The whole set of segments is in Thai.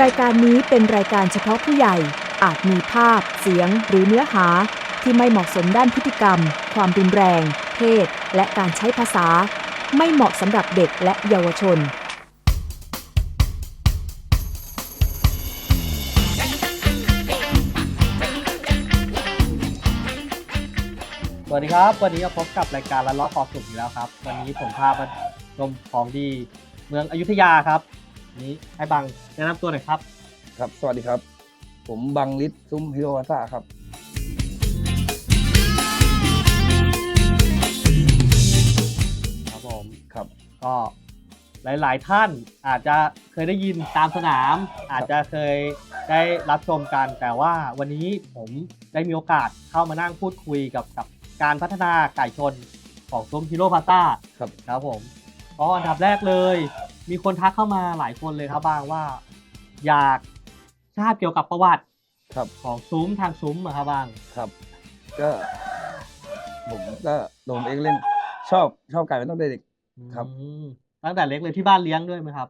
รายการนี้เป็นรายการเฉพาะผู้ใหญ่ อาจมีภาพ เสียง หรือเนื้อหา ที่ไม่เหมาะสมด้านพฤติกรรม ความรุนแรง เพศ และการใช้ภาษา ไม่เหมาะสำหรับเด็กและเยาวชน สวัสดีครับ วันนี้มาพบกับรายการละล้อคอสุขอีกแล้วครับ วันนี้ผมพามาชมของดีเมืองอยุธยาครับ วันนี้ให้บังแนะนำตัวหน่อยครับ ครับ สวัสดีครับ ผมบังลิศซุ้มฮิโรวาซ่าครับ ครับผมครับ ก็หลาย ๆ ท่านอาจจะเคยได้ยินตามสนาม อาจจะเคยได้รับชมกัน แต่ว่าวันนี้ผมได้มีโอกาสเข้ามานั่งพูดคุยกับกับการพัฒนาไก่ชนของซุ้มฮิโร่พาต้าครับ ครับผมก็อันดับแรกเลย มีคนทักเข้ามาหลายคนเลยครับบางว่า อยากทราบเกี่ยวกับประวัติครับของซุ้มทางซุ้มอะครับบางครับ ก็ผมก็โดมเองเล่นชอบชอบไก่มาตั้งแต่เด็ก ครับ อืมตั้งแต่เล็กเลยที่บ้านเลี้ยงด้วยไหมครับ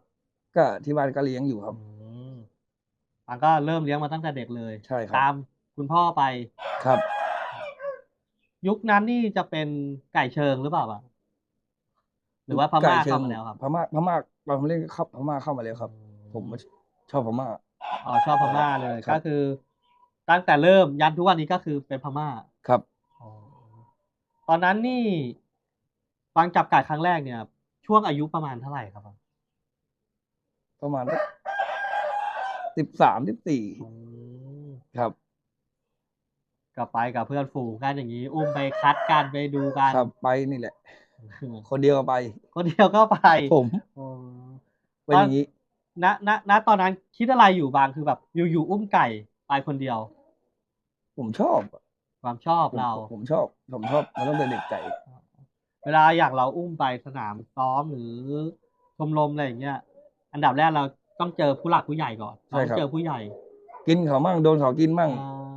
ก็ที่บ้านก็เลี้ยงอยู่ครับ อืมบางก็เริ่มเลี้ยงมาตั้งแต่เด็กเลย ใช่ครับ ตามคุณพ่อไป ครับ ยุคนั้นนี่จะเป็นไก่เชิงหรือเปล่าบางหรือว่าพม่าไก่ชิงเข้ามาแล้วครับ พม่าพม่า ตอนผมเล่นเข้าพม่าเข้ามาแล้วครับ ผมชอบพม่าอ๋อชอบพม่าเลยครับก็คือ ตั้งแต่เริ่มยันทุกวันนี้ก็คือเป็นพม่าครับอ๋อตอนนั้นนี่ฟังจับไก่ครั้งแรกเนี่ย ช่วงอายุประมาณเท่าไหร่ครับบางประมาณสิบสามสิบสี่อืมครับก็ไปกับเพื่อนฝูงกันอย่างนี้ อุ้มไปคัดกันไปดูกันครับไปนี่แหละ คนเดียวก็ไป คนเดียวก็ไปผมอ๋อเป็นอย่างนี้ณณณตอนนั้นคิดอะไรอยู่บางคือแบบ อยู่ๆอุ้มไก่ไปคนเดียว ผมชอบ ความชอบผมเรา ผมชอบ ผมชอบมาตั้งแต่เด็กไก่เวลาอยากเราอุ้มไปสนามซ้อมหรือชมรมอะไรอย่างเงี้ย อันดับแรกเราต้องเจอผู้หลักผู้ใหญ่ก่อนใช่ต้องครับเจอผู้ใหญ่ กินเขามั่งโดนเขากินมั่งอ่า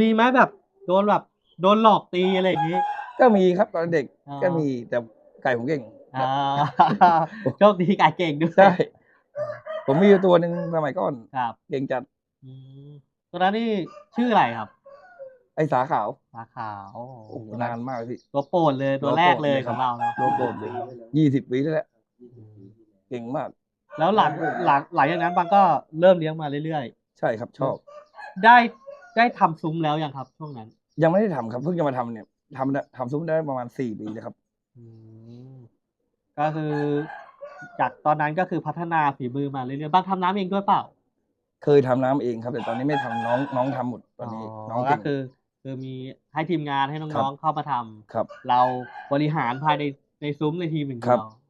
มีไหมแบบ โดนแบบโดนหลอกตีอะไรอย่างนี้ ก็มีครับตอนเด็กอ่าก็มีแต่ไก่ผมเก่งอ่าโชคดีไก่เก่งด้วยใช่ผมมีอยู่ตัวหนึ่งสมัยก่อนครับเก่งจัดอืมตัวนั้นนี่ชื่ออะไรครับ ไอ้สาขาวสาขาวโอ้โหนานมากพี่ตัวโปรดเลยตัวแรกเลยของเรานะโลโก้เลยยี่สิบปีแล้วแหละเก่งมาก แล้วหลังหลังหลังจากนั้นบางก็เริ่มเลี้ยงมาเรื่อยใช่ครับชอบๆได้ได้ทำซุ้มแล้วยังครับช่วงนั้น ยังไม่ได้ทำครับเพิ่งจะมาทำเนี่ย ทำได้ทำซุ้มได้ประมาณสี่ปีเลยครับ อืมก็คือ จากตอนนั้นก็คือพัฒนาฝีมือมาเรื่อยๆบางทำน้ำเองด้วยเปล่า เคยทำน้ำเองครับ แต่ตอนนี้ไม่ทำน้องน้องทำหมดตอนนี้ น้องก็เก่ง คือ คือมีให้ทีมงานให้ครัน้องบ ๆเข้ามาทำครับ เราบริหารภายในในซุ้มในทีมหนึ่งครับเดียว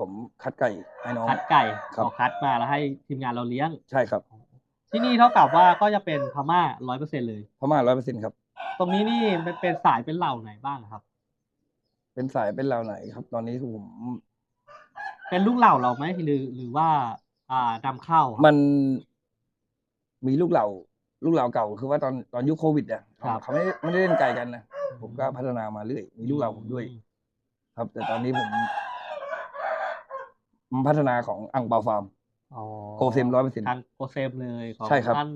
ผมคัดไก่ให้น้อง คัดไก่ครับ เอาคัดมาแล้วให้ทีมงานเราเลี้ยง ใช่ครับที่นี่เท่ากับว่าก็จะเป็นพม่าร้อยเปอร์เซ็นเลย พม่าร้อยเปอร์เซ็นต์ครับ ตรงนี้นี่มันเป็นสายเป็นเหล่าไหนบ้างครับ เป็นสายเป็นเราวไหนครับ ตอนนี้คือผมเป็นลูกเหล่าเราไหมหรือหรือว่า อ่านำเข้าครับมันมีลูกเหล่า ลูกเหล่าเก่าคือว่าตอนตอนยุคโควิดเนี่ยครับเขาไม่ได้ไม่ได้เล่นไกลกันนะผมก็พัฒนามาเรื่อยมีลูกเหล่าผมด้วย ครับ แต่ตอนนี้ผมผมพัฒนาของอังเปาฟาร์มอ๋อโกเซม100%ทางโกเซมเลยของใช่ครับท่าน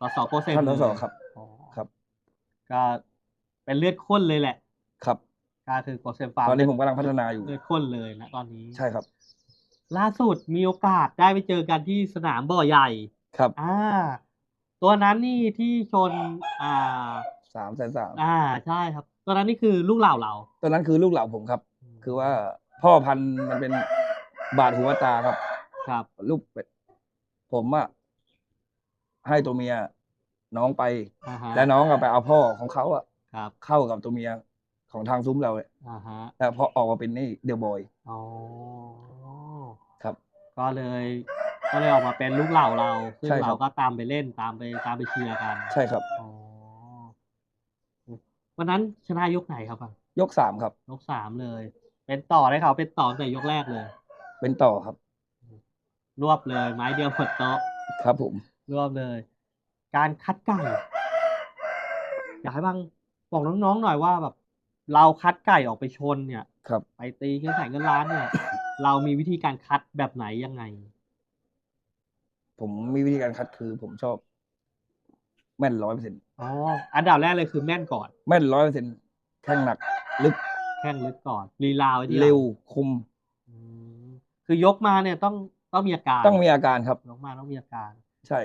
สสโกเซมท่านทเลยศครับอ๋อครับ ก็เป็นเลือดข้นเลยแหละ ครับ ก็คือโกเซมฟาร์มตอนนี้ผมกำลังพัฒนาอยู่เลือดข้นเลยนะตอนนี้ ใช่ครับ ล่าสุดมีโอกาสได้ไปเจอกันที่สนามบ่อใหญ่ ครับ อ่า ตัวนั้นนี่ที่ชน อ่าสามแสนสามอ่า ใช่ครับ ตัวนั้นนี่คือลูกเหล่าเราตอนนั้นคือลูกเหล่าผมครับ คือว่าพ่อพันธุ์มันเป็นบาดหัวตาครับ ครับ ลูกเป็ดผมอะให้ตัวเมีย น้องไป อ่าฮะและน้องอะไปเอาพ่อของเขาอะครับเข้ากับตัวเมียของทางซุ้มเราเนี่ยอ่าฮะแล้วพอออกมาเป็นนี่เดลบอย อ๋อครับก็เลย ก็เลยออกมาเป็นลูกเหล่าเราซึ่งใช่ครับ เราก็ตามไปเล่นตามไปตามไปเชียร์กันใช่ครับ อ๋อวันนั้นชนะยกไหนครับอะยกสามครับ ยกสามเลย เป็นต่อได้เขาเป็นต่อตั้งแต่ยกแรกเลย เป็นต่อครับ รวบเลย ไม้เดียวหมดโต๊ะครับผม รวบเลย การคัดไก่อยากให้บางบอกน้องๆหน่อยว่าแบบ เราคัดไก่ออกไปชนเนี่ย ครับ ไปตีเงินแสนเงินล้านเนี่ย เรามีวิธีการคัดแบบไหนยังไง ผมมีวิธีการคัดคือผมชอบ แม่นร้อยเปอร์เซ็นต์อ๋ออันดับแรกเลยคือแม่นก่อน แม่นร้อยเปอร์เซ็นต์แข้งหนัก ลึก แข้งลึกก่อนลีลาไว้ที่หลังเร็วคม อืมคือยกมาเนี่ยต้องต้องมีอาการต้องมีอาการครับ ยกมาต้องมีอาการ ใช่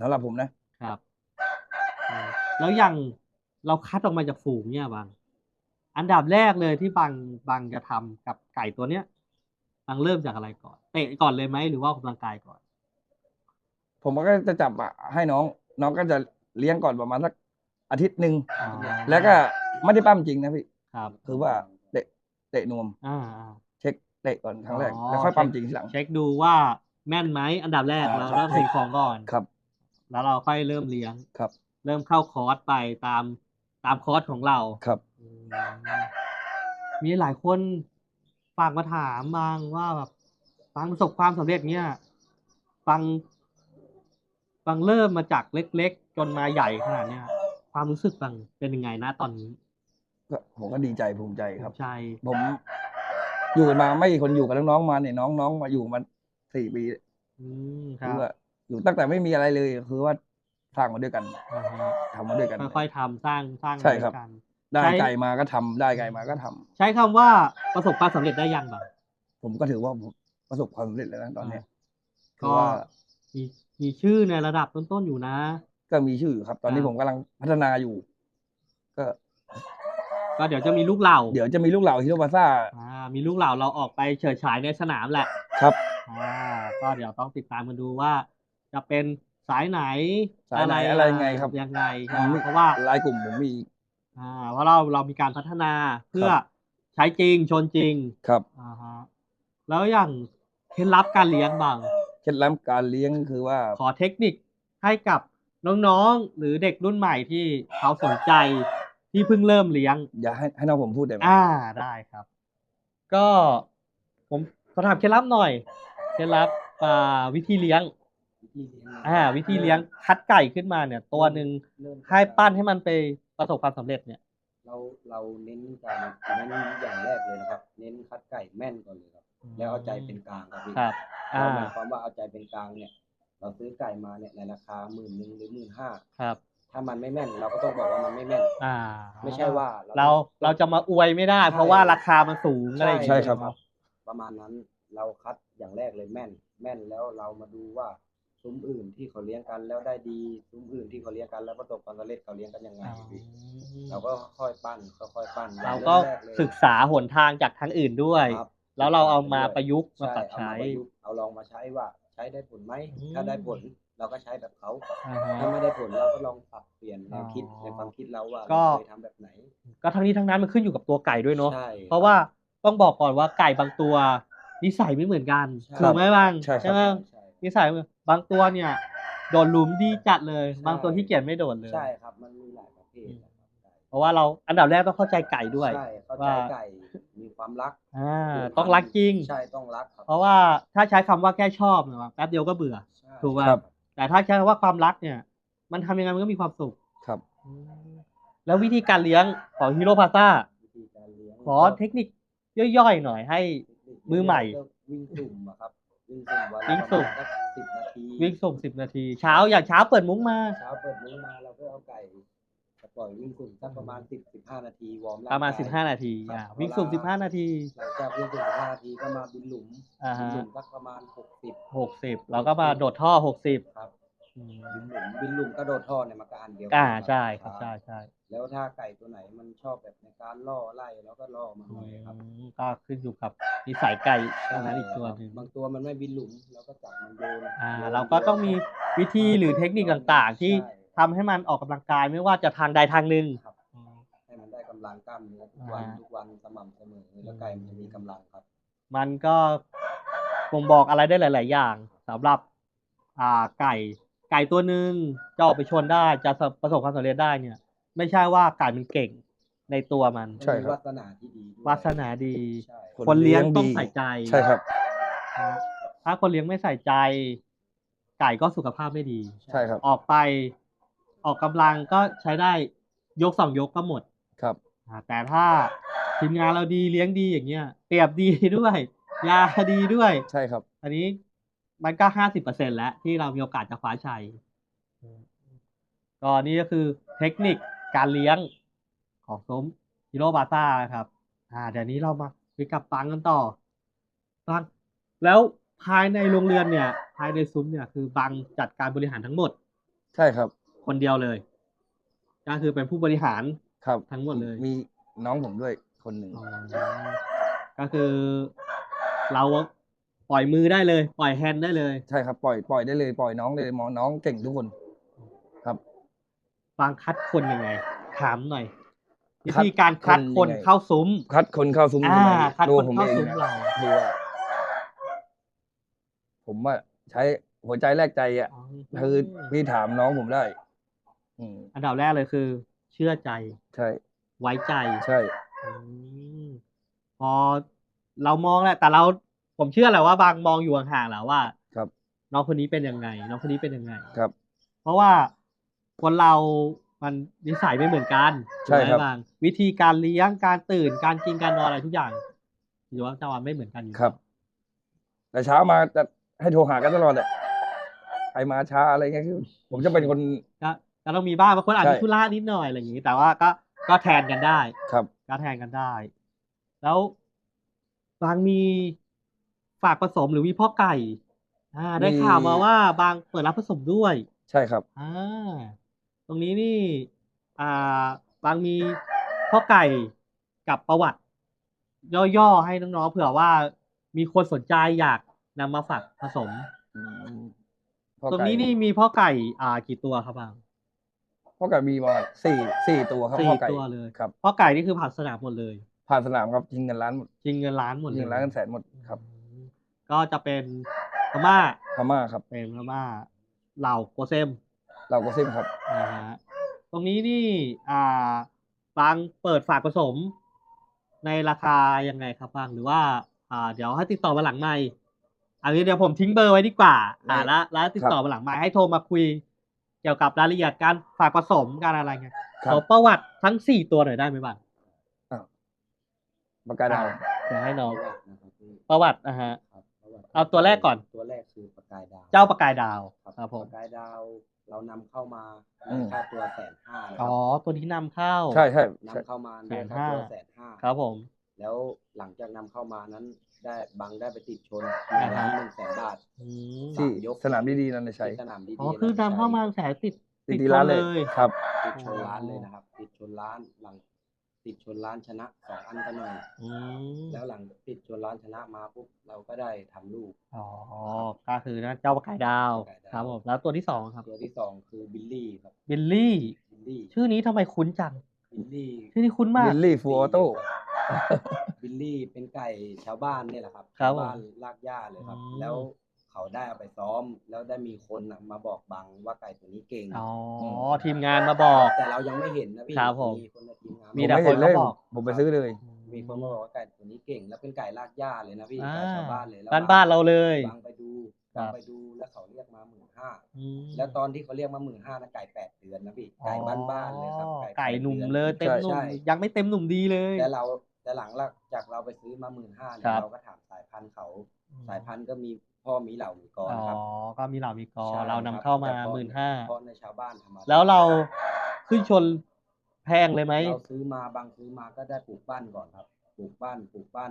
สำหรับผมนะ ครับอืมแล้วอย่างเราคัดออกมาจากฝูงเนี่ยบาง อันดับแรกเลยที่บางบางจะทำกับไก่ตัวเนี้ยบางเริ่มจากอะไรก่อน เตะก่อนเลยไหมหรือว่าออกกำลังกายก่อน ผมก็จะจับอะให้น้อง น้องก็จะเลี้ยงก่อนประมาณสักอาทิตย์หนึ่งอ๋อแล้วก็ไม่ได้ปั้มจริงนะพี่ครับคือว่าเตะเตะนวมอ่าอ่าเช็คเตะก่อนครั้งแรกอ๋อแล้วค่อยปั้มจริงทีหลัง เช็คดูว่าแม่นไหมอันดับแรกอ่าเราครับเริ่มสิ่งของก่อนครับ แล้วเราค่อยเริ่มเลี้ยงครับ เริ่มเข้าคอร์สไปตามตามคอร์สของเราครับอืมมีหลายคนฝากมาถามบางว่าแบบฟังประสบความสำเร็จเนี่ยฟังฟังเริ่มมาจากเล็ก ๆ จนมาใหญ่ขนาดเนี้ยความรู้สึกฟังเป็นยังไงนะตอนนี้ก็ผมก็ดีใจภูมิใจครับใจผมอยู่กันมาไม่กี่คนอยู่กับน้องๆมาเนี่ยน้องๆมาอยู่มาสี่ปีอืมคคืรัอบว่า อยู่ตั้งแต่ไม่มีอะไรเลยคือว่าสร้างมาด้วยกันอ่าฮะทำมาด้วยกัน ค่อยๆทำสร้างสร้างใช่ครับด้วยกันได้ใช้ไก่มาก็ทำได้ไก่มาก็ทำใช้คำว่าประสบความสำเร็จได้ยังบ้างผมก็ถือว่าผมประสบความสำเร็จแล้วนะตอนเนี้ยคืก็อว่ามีมีชื่อในระดับต้นๆอยู่นะ ก็มีชื่ออยู่ครับ ตอนนี้อ่าผมกำลังพัฒนาอยู่ ก็ ก็เดี๋ยวจะมีลูกเหล่า เดี๋ยวจะมีลูกเหล่าฮิโรบาซ่าอ่า มีลูกเหล่าเราออกไปเฉิดฉายในสนามแหละ ครับอ่าก็เดี๋ยวต้องติดตามกันดูว่า จะเป็นสายไหนสายไหนอะไรไงครับ ยังไงอืมเพราะว่าลายกลุ่มผมมีอ่าเพราะเราเรามีการพัฒนาเพื่อครับใช้จริงชนจริงครับอ่าฮะแล้วอย่างเคล็ดลับการเลี้ยงบางเคล็ดลับการเลี้ยงคือว่า ขอเทคนิคให้กับน้องๆหรือเด็กรุ่นใหม่ที่เขาสนใจที่เพิ่งเริ่มเลี้ยง อย่าให้ให้น้องผมพูดได้ไหมอ่าได้ครับ ก็ผมขอถามเคล็ดลับหน่อย เคล็ดลับอ่าวิ ธีเลี้ยงอ่า วิธีเลี้ยงคัดไก่ขึ้นมาเนี่ย ตัวหนึ่งให้ปั้นให้มันไปประสบความสำเร็จเนี่ย เราเราเน้นการเน้นอย่างแรกเลยนะครับ เน้นคัดไก่แม่นก่อนเลยครับ แล้วเอาใจเป็นกลางครับพี่ครับอ่าเราหมายความว่าเอาใจเป็นกลางเนี่ย เราซื้อไก่มาเนี่ยในราคาหมื่นหนึ่งหรือหมื่นห้าครับถ้ามันไม่แม่นเราก็ต้องบอกว่ามันไม่แม่น อ่า ไม่ใช่ว่า เราเราจะมาอวยไม่ได้ใช่เพราะว่าราคามันสูงอะไรอย่างใช่เงี้ยครับ ประมาณนั้นเราคัดอย่างแรกเลยแม่น แม่นแล้วเรามาดูว่า ซุ้มอื่นที่เขาเลี้ยงกันแล้วได้ดี ซุ้มอื่นที่เขาเลี้ยงกันแล้วประสบความสำเร็จเขาเลี้ยงกันยังไงอ๋อพี่เราก็ค่อยปั้นค่อยๆปั้นเราก็อย่งแรเลยศึกษาหนทางจากทางอื่นด้วยครับแล้วเราเอามาประยุกต์มาใช่ปรับเอาใช้มาประยุกต์เอาลองมาใช้ว่า ใช้ได้ผลไหมอืมถ้าได้ผลเราก็ใช้แบบเขาอ่าฮะถ้าไม่ได้ผลเราก็ลองปรับเปลี่ยนแนวคิดอ๋อในความคิดเราว่าก็เราเคยทำแบบไหน ก็ทั้งนี้ทั้งนั้นมันขึ้นอยู่กับตัวไก่ด้วยเนาะใช่เพราะว่าต้องบอกก่อนว่าไก่บางตัวนิสัยไม่เหมือนกันใช่ถูกไหมบางใช่ครับไหมใช่ นิสัยบางตัวเนี่ย โดดหลุมดีจัดเลยใช่บางตัวที่เกียจไม่โดดเลย ใช่ครับ มันมีหลายประเภทนะครับไก่เพราะว่าเราอันดับแรกต้องเข้าใจไก่ด้วย ใช่เข้าใจว่า ไก่มีความรักอ่าผูพันต้องรักจริง ใช่ต้องรักครับเพราะว่าถ้าใช้คำว่าแค่ชอบเนี่ยแป๊บเดียวก็เบื่อ ใช่ถูกไหมครับ แต่ถ้าใช้คำว่าความรักเนี่ย มันทำยังไงมันก็มีความสุข ครับอืมแล้ววิธีการเลี้ยงของฮีโร่พาซ่าวิธีการเลี้ยงขอเทคนิคย่อยๆหน่อยให้ มือใหม่ ก็วิ่งสุ่มอะครับ วิ่งสุ่มวันวิ่งสุ่มละประมาณสักสิบนาทีวิ่งส่งสิบนาที เช้าอย่างเช้าเปิดมุ้งมา เช้าเปิดมุ้งมาเราก็เอาไก่จะปล่อยวิ่งสุ่มสักประมาณสิบสิบห้านาทีวอร์มงประมาณกยสิบห้านาทีครับอ่าวิ่งสุ่มสิบห้านาที หลังจากวิ่งสุ่มสิบห้านาทีก็มาบินหลุมอ่าบินฮะหลุมสักประมาณหกสิบหกสิบเราก็มาโดดท่อหกสิบครับบินหลุมบินหลุมกระโดดท่อเนี่ยมันก็อันเดียวกัอ่าครับใช่ครับใช่ใช่แล้วถ้าไก่ตัวไหนมันชอบแบบในการล่อไล่แล้วก็ล่อมาหน่อยครับ อืมก็ขึ้นอยู่กับ นิสัยไก่อันนั้นอีกตัวหนึ่งบางตัวมันไม่บินหลุมเราก็จับมันโยนอ่าโยนเราก็ต้องมีวิธีหรือเทคนิคต่างๆ ที่ใช่ทำให้มันออกกำลังกายไม่ว่าจะทางใดทางหนึ่งครับให้มันได้กำลังกล้ามเนื้อทุกวันอ่าทุกวันสม่ำเสมอแล้วไก่มันจะมีกำลังครับ มันก็บ่งบอกอะไรได้หลาย ๆ อย่างสำหรับ อ่าไก่ ไก่ตัวหนึ่งจะออกไปชนได้จะประสบความสำเร็จได้เนี่ย ไม่ใช่ว่าไก่มันเก่ง ในตัวมันใช่ครับ วาสนาที่ดีด้วยวาสนาดี ใช่ คนเลี้ยงต้องใส่ใจใช่ครับ นะถ้าคนเลี้ยงไม่ใส่ใจ ไก่ก็สุขภาพไม่ดี ใช่ครับออกไป ออกกำลังก็ใช้ได้ยกสองยกก็หมดครับ อ่าแต่ถ้าทีมงานเราดีเลี้ยงดีอย่างเงี้ยเปรียบดีด้วย ยาดีด้วย ใช่ครับ อันนี้มันก็ห้าสิบเปอร์เซ็นแล้วที่เรามีโอกาสจะคว้าชัยก็นี่ก็คือเทคนิคการเลี้ยง ของซุ้มฮิโรบาซ่านะครับ อ่า เดี๋ยวนี้เรามาคุยกับปังกันต่อปังแล้วภายในโรงเรือนเนี่ย ภายในซุ้มเนี่ยคือบังจัดการบริหารทั้งหมด ใช่ครับ คนเดียวเลย ก็คือเป็นผู้บริหารครับทั้งหมดเลย มีน้องผมด้วยคนหนึ่งอ๋อก็คือเราปล่อยมือได้เลย ปล่อยแฮนด์ได้เลย ใช่ครับปล่อยปล่อยได้เลยปล่อยน้องได้เลยมองน้องเก่งทุกคน ครับ บางคัดคนยังไง ถามหน่อย วิคัดธีการคัดคนคนยังไงเข้าซุ้ม คัดคนเข้าซุ้มอ่าใช่ไหมคัดตัวคนผมเข้าเองซุ้มนะเราคือว่าผมว่าใช้หัวใจแลกใจอะคือพี่ถามน้องผมได้อืมอันดับแรกเลยคือ เชื่อใจ ใช่ ไว้ใจใช่อืมพอเรามองแหละแต่เราผมเชื่อแหละว่าบางมองอยู่ห่างๆแหละว่า ครับ น้องคนนี้เป็นยังไง น้องคนนี้เป็นยังไง ครับ เพราะว่าคนเรา มันนิสัยไม่เหมือนกันใช่ถูกไหมครับบางวิธีการเลี้ยงการตื่นการกินการนอนอะไรทุกอย่างหรือว่าจะวันไม่เหมือนกันอยู่ครับ แต่เช้ามาจะให้โทรหากันตลอดเลยใครมาช้าอะไรเงี้ยคือผมจะเป็นคน ก็ก็ต้องมีบ้างบางคนอาจใช่ จะธุระนิดหน่อยอะไรอย่างนี้ แต่ว่าก็ก็แทนกันได้ ครับ ก็แทนกันได้ แล้วบางมีฝากผสมหรือมีพ่อไก่ อ่า ได้มี ข่าวมาว่าบางเปิดรับผสมด้วย ใช่ครับ อ่าต รงนี้นี่อ่าบางมีพ่อไก่กับประวัติ ย่อๆให้น้องๆเผื่อว่ามีคนสนใจอยากนำมาฝากผสมอืมพ่อตรงไก่นี้นี่มีพ่อไก่ อ่ากี่ตัวครับบางพ่อไก่มีมาสี่สี่ตัวครับสี่พ่อไก่ตัวเลยครับ พ่อไก่นี่คือผ่านสนามหมดเลยผ่านสนามครับยิงเงินล้านหมดจริงเงินล้านหมดยิเลงยเงินล้านเงินแสนหมดครับอืมก็จะเป็นพม่า พม่าครับ เป็นพม่าเหล่าโกเซม เราก็ซิมครับนะฮะตรงนี้นี่อ่าบางเปิดฝากผสม ในราคายังไงครับบางหรือว่าอ่า เดี๋ยวให้ติดต่อมาหลังไมค์อันนี้เดี๋ยวผมทิ้งเบอร์ไว้ดีกว่า อ่าได้แล้วแล้วติดต่อมาหลังไมค์ให้โทรมาคุย เกี่ยวกับรายละเอียดการฝากผสมการอะไรเงี้ยคขรัอบประวัติทั้งสี่ตัวหน่อยได้ไหมบ้างปากกาดาวเดี๋ยวให้น้องประวัตินะครับพี่ประวัตินะฮะครับประวัติเอาตัวแรกก่อนตัวแรกคือประกายดาว เจ้าประกายดาวครับครับผมประกายดาว เรานำเข้ามาอืมค่าตัวแสนห้านะคอ๋รัอตัวนี้นำเข้า ใช่ใช่ใช่ นำเข้ามาแสนค่าตัวห้าแสนห้าครับผม แล้วหลังจากนำเข้ามานั้นได้บังได้ไปติดชนหอ่านึ่งฮะล้านหนึ่งแสนบาท อืมที่ยก สนามดีๆนั่นนะใช้ที่สนามดีๆอ๋อ คือนำเข้ามาแสนติดติดชดีร้านนเลย ครับ ติดชนล้านเลยนะครับ ติดชนล้านหลัง ติดชนล้านชนะสองอันกันหน่อยอืมแล้วหลังติดชนล้านชนะมาปุ๊บเราก็ได้ทำลูก อ๋อ ก็คือนะเจ้าประกายดาวประกายดาว ครับผม แล้วตัวที่สองครับตัวที่สองคือบิลลี่ครับบิลลี่ บิลลี่ชื่อนี้ทำไมคุ้นจัง บิลลี่ชื่อนี้คุ้นมากบิลลี่ฟูออโต้ บิลลี่เป็นไก่ชาวบ้านเนี่ยแหละครับครับชาวบ้านลากหญ้าเลยครับ อืม แล้ว เขาได้เอาไปซ้อม แล้วได้มีคนน่ะมาบอกบังว่าไก่ตัวนี้เก่งอ๋อทีมงานมาบอก แต่เรายังไม่เห็นนะพี่ครับผมคนในทีมงานมีผมแต่ไม่เห็นเลยคนเขาบอก ผมไปซื้อเลย มีคนมาบอกว่าไก่ตัวนี้เก่ง แล้วเป็นไก่ลากหญ้าเลยนะพี่อ่าไก่ชาวบ้านเลยแล้วบ้านบ้านเราเลยบังไปดูครับบังไปดูแล้วเขาเรียกมาหมื่นห้าอืมแล้วตอนที่เขาเรียกมาหมื่นห้านะไก่แปดเดือนนะพี่ไก่บ้านบ้านๆเลยครับอ๋อแปดไก่หนุ่มดือเลยเต็มหนุ่มใช่ยังไม่เต็มหนุ่มดีเลยแต่เราแต่หลังจากเราไปซื้อมาหมื่นห้าเนี่ครัยบเราก็ถามสายพันธุ์เขาสายพันธุ์ก็มี พ่อมีเหล่ามีกออ๋อนะครับก็มีเหล่ามีกอ ใช่เรานำครับเข้ามาแต่พะหมื่นห้า เพราะในชาวบ้านทำมาแล้วเราขึ้นชนแพงเลยไหม เราซื้อมาบางซื้อมาก็ได้ปลูกบ้านก่อนครับ ปลูกบ้านปลูกบ้าน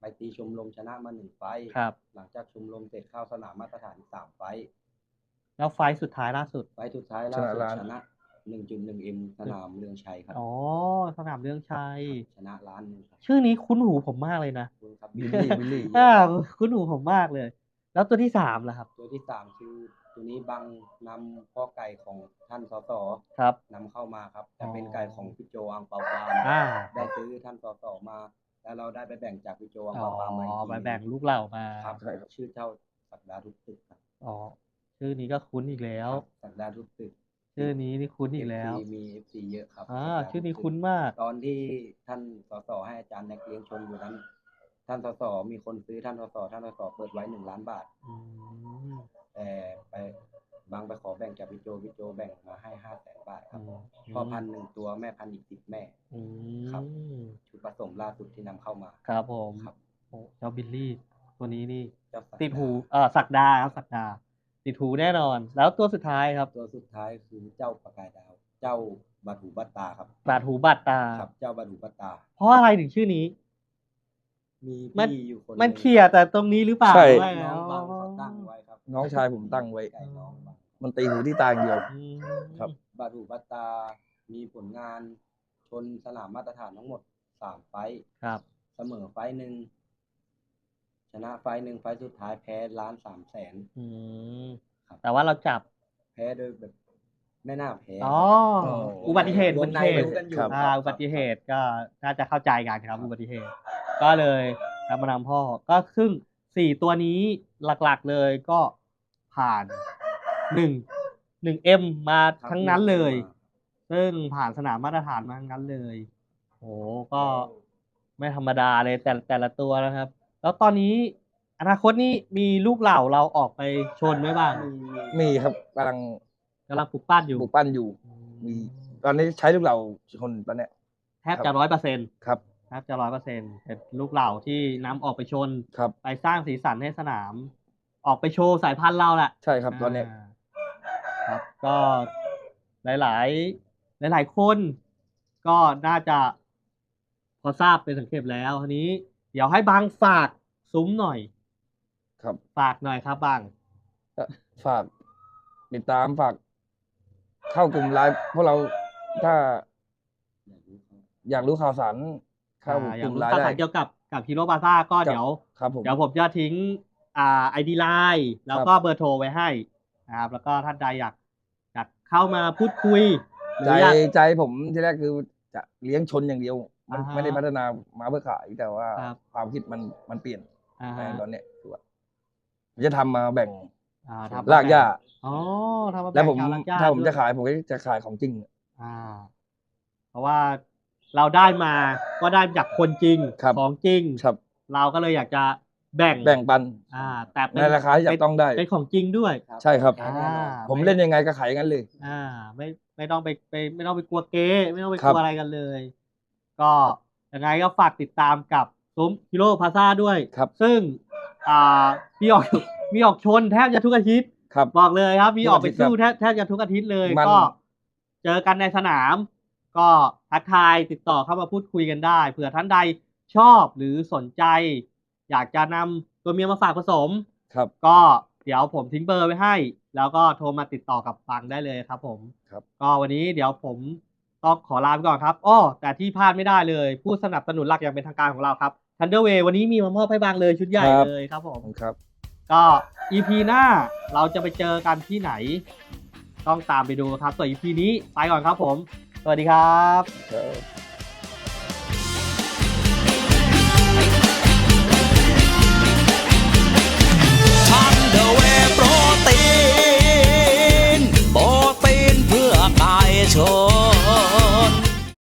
ไปตีชมรมชนะมาหนึ่งไฟท์ครับ หลังจากชมรมเสร็จเข้าสนามมาตรฐานสามไฟท์แล้วไฟล์สุดท้ายล่าสุด ไฟท์สุดท้ายล่าชนะสุดล้าน ชนะหนึ่งจุดหนึ่งเอ็มสนามเรืองชัยครับ อ๋อ สนามเรื่องชัย ชนะล้านหนึงครับชื่อนี้คุ้นหูผมมากเลยนะขอบคุณครับบิลลี่บิลลี่ อ่า คุ้นหูผมมากเลย แล้วตัวที่สามล่ะครับ ตัวที่สามคือตัวนี้บังนำพ่อไก่ของท่านสสครับ นำเข้ามาครับ แต่อ๋อเป็นไก่ของพี่โจอังเปาฟาร์มอ่าได้ซื้อท่านสสมา แล้วเราได้ไปแบ่งจากพี่โจอังอ๋อเปาฟาร์มมาอีกทีไปแบ่งลูกเหล่ามาครับใช่ครับชื่อเจ้าสักดาทุกตึกครับอ๋อชื่อนี้ก็คุ้นอีกแล้ว สักดาทุกตึกชื่อนี้นี่คุ้นอีกแล้ว FC มีเอฟซีเยอะครับอ่าสักดาทุกชื่อนี้ตึกคุ้นมาก ตอนที่ท่านสสให้อาจารย์แนกเลี้ยงชมอยู่นั้น ท่านสสมีคนซื้อท่านสสท่านสสเปิดไว้หนึ่งล้านบาทอืมแต่ไปบางไปขอแบ่งจากพี่โจพี่โจแบ่งมาให้ห้าแสนบาทครับอืมพ่อพันธุ์หนึ่งตัวแม่พันธุ์อีกสิบแม่อืครับมชุดผสมล่าสุดที่นำเข้ามา ครับผมครับโอ้เจ้าบิลลี่ตัวนี้นี่เจ้าสักติดหูเออสักดาครับสักดา ติดหูแน่นอน แล้วตัวสุดท้ายครับ ตัวสุดท้ายคือเจ้าประกายดาว เจ้าบาถูบัตตาครับบาดหูบาดตาครับ เจ้าบาถูบัตตา เพราะอะไรถึงชื่อนี้ มีมันพี่อยู่คนหงมันเขี่ยแต่ตรงนี้หรือเปล่าใช่ ไม่น้องบังอ๋อเขาตั้งไว้ครับน้องชายผมตั้งไว้ ไก่น้องบังมันตีหูที่ตาอย่างเดียว อืมครับ บาถูบัตตา มีผลงาน ชนสนามมาตรฐานทั้งหมดสามไฟท์ครับ เสมอไฟท์หนึ่งชนะไฟท์หนึ่งไฟท์สุดท้ายแพ้ล้านสามแสน อืมครับ แต่ว่าเราจับ แพ้โดยแบบ ไม่น่าแพ้อ๋ออ๋ออุบัติเหตุวอุบังติในเหตุรู้กันอยู่ครับอ่าอุบัติเหตุก็น่าจะเข้าใจกันครับ อุบัติเหตุ ก็เลยนำมานำพ่อก็ซึ่งสี่ตัวนี้หลักๆเลยก็ผ่านหนึ่งหนึ่งเอ็มมาครับทั้งนั้นเลย ซึ่งผ่านสนามมาตรฐานมาทั้งนั้นเลยโหก็ไม่ธรรมดาเลยแต่แต่ละตัวนะครับ แล้วตอนนี้อนาคตนี่มีลูกเหล่าเราออกไปชนไหมบ้าง มีมีมีครับกำลัง กำลังปลูกปั้นอยู่ปลูกปั้นอยู่มีตอนนี้ใช้ลูกเราชนตอนเนี้ยแทบจะร้อยเปอร์เซ็นต์ครับแทบจะร้อยเปอร์เซ็นต์เป็นลูกเหล่าที่นำออกไปชนครับไปสร้างสีสันให้สนาม ออกไปโชว์สายพันธุ์เราแหละใช่ครับตอนเนี้ยาครับก็หลาย ๆ หลาย ๆ คนก็น่าจะพอทราบเป็นสังเกตแล้วทีนี้ เดี๋ยวให้บางฝากซุ้มหน่อย ครับ ฝากหน่อยครับบางก็ฝากติดตามฝาก เข้ากลุ่มไลน์พวกเราถ้า อยากรู้ครับอยากรู้ข่าวสารเข้าอ่าอกยากลุ่มรู้ไลน์ข่าวได้สารเกี่ยวกับกับฮีโร่บาซ่าก็ครับเดี๋ยวครับผมเดี๋ยวผมจะทิ้งอ่าไอดีไลน์แล้วก็เบอร์โทรไว้ให้นะครับแล้วก็ท่านใดอยากอยากเข้ามาพูดคุยหรืใจออยากใจผมที่แรกคือจะเลี้ยงชนอย่างเดียว มันอ่าฮะไม่ได้พัฒนามาเพื่อขายแต่ว่าครับความคิดมันมันเปลี่ยนอ่าในฮะตอนเนี้ยคือว่าผมจะทำมาแบ่ง อ่าทำรากหญ้าอ๋อทำมาแล้วผมบ่งชรกหญ้ถ้าผมด้วยจะขายผมก็จะขายของจริง อ่า เพราะว่าเราได้มาก็ได้จากคนจริงครับ ของจริง ครับ เราก็เลยอยากจะแบ่งแบ่งปันอ่า แต่เป็นในราคาที่จับต้องได้ เป็นของจริงด้วยใช่ครับแน่นอนอ่าผมเล่นยังไงก็ขายอย่างนั้นเลย อ่า ไม่ไม่ต้องไปไปไม่ต้องไปกลัวเก๊ไม่ต้องไปคกรับลัวอะไรกันเลย ก็ยังไงก็ฝากติดตามกับซุ้มฮิโร่พาซาด้วย ครับ ซึ่งอ่ามีออก มีออกชนแทบจะทุกอาทิตย์ครับ บอกเลยครับ มีออกไปทุกอาทิตย์สู้แทบแทบจะทุกอาทิตย์เลยมัน ก็ เจอกันในสนาม ก็ทักทายติดต่อเข้ามาพูดคุยกันได้เผื่อท่านใดชอบหรือสนใจ อยากจะนำตัวเมียมาฝากผสม ครับ ก็เดี๋ยวผมทิ้งเบอร์ไว้ให้ แล้วก็โทรมาติดต่อกับฟังได้เลยครับผมครับ ก็วันนี้เดี๋ยวผมต้องขอลาไปก่อนครับอ้อแต่ที่พลาดไม่ได้เลย ผู้สนับสนุนหลักอย่างเป็นทางการของเราครับ Thunderway วันนี้มีมามอบให้บางเลยชุดใหญ่ครับเลยครับผมขอบคุณครับ ก็พีหน้าเราจะไปเจอกันที่ไหน ต้องตามไปดูครับส่วนพีนี้ไปก่อนครับผม สวัสดีครับทั